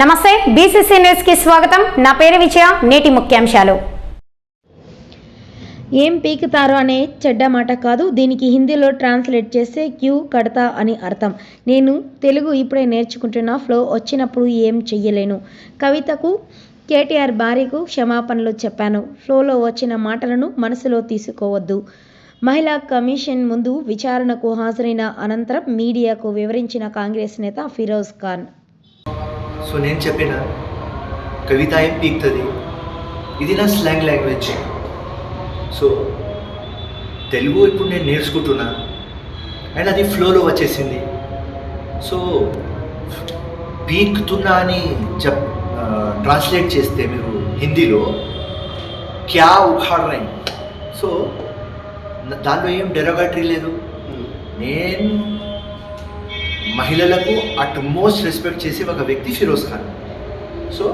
నమస్తే బీసీసీ న్యూస్కి స్వాగతం. నా పేరు విజయ నేటి ముఖ్యాంశాలు. ఏం పీకుతారో అనే చెడ్డ మాట కాదు దీనికి హిందీలో ట్రాన్స్లేట్ చేస్తే క్యూ కడతా అని అర్థం. నేను తెలుగు ఇప్పుడే నేర్చుకుంటున్నా ఫ్లో వచ్చినప్పుడు ఏం చెయ్యలేను. కవితకు కేటీఆర్ భార్యకు క్షమాపణలు చెప్పాను. ఫ్లోలో వచ్చిన మాటలను మనసులో తీసుకోవద్దు. మహిళా కమిషన్ ముందు విచారణకు హాజరైన అనంతరం మీడియాకు వివరించిన కాంగ్రెస్ నేత ఫిరోజ్ ఖాన్. సో నేను చెప్పిన కవిత ఏం పీక్తుంది? ఇది నా స్లాంగ్ లాంగ్వేజ్ సో తెలుగు ఇప్పుడు నేను నేర్చుకుంటున్నా. అండ్ అది ఫ్లోలో వచ్చేసింది. సో పీక్తున్నా అని చెప్ ట్రాన్స్లేట్ చేస్తే మీరు హిందీలో క్యా ఉఖాడ్ రై సో దానిలో ఏం డెరోగటరీ లేదు. నేను మహిళలకు అట్ మోస్ట్ రెస్పెక్ట్ చేసే ఒక వ్యక్తి ఫిరోజ్ ఖాన్. సో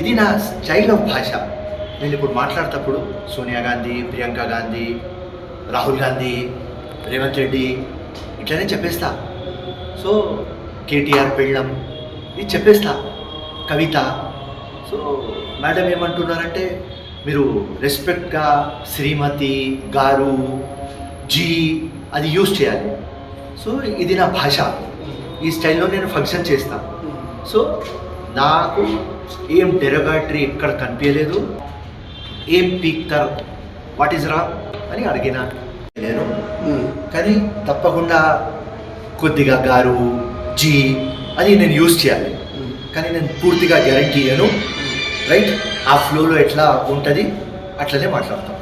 ఇది నా స్టైల్ ఆఫ్ భాష. నేను ఇప్పుడు మాట్లాడేటప్పుడు సోనియా గాంధీ ప్రియాంక గాంధీ రాహుల్ గాంధీ రేవంత్ రెడ్డి ఇట్లనే చెప్పేస్తా. సో కేటీఆర్ పెళ్ళం ఇది చెప్పేస్తా. కవిత. సో మేడం ఏమంటున్నారంటే మీరు రెస్పెక్ట్గా శ్రీమతి గారు జీ అది యూజ్ చేయాలి. సో ఇది నా భాష. ఈ స్టైల్లో నేను ఫంక్షన్ చేస్తాను సో నాకు ఏం డెరగాటరీ ఎక్కడ కనిపించలేదు. ఏం పీక్తారు వాట్ ఈజ్ రా అని అడిగిన. నేను కానీ తప్పకుండా కొద్దిగా గారు జీ అది నేను యూజ్ చేయాలి. కానీ నేను పూర్తిగా గ్యారంటీ ఇయ్యను. రైట్? ఆ ఫ్లోలో ఎట్లా ఉంటుంది? అట్లనే మాట్లాడతాను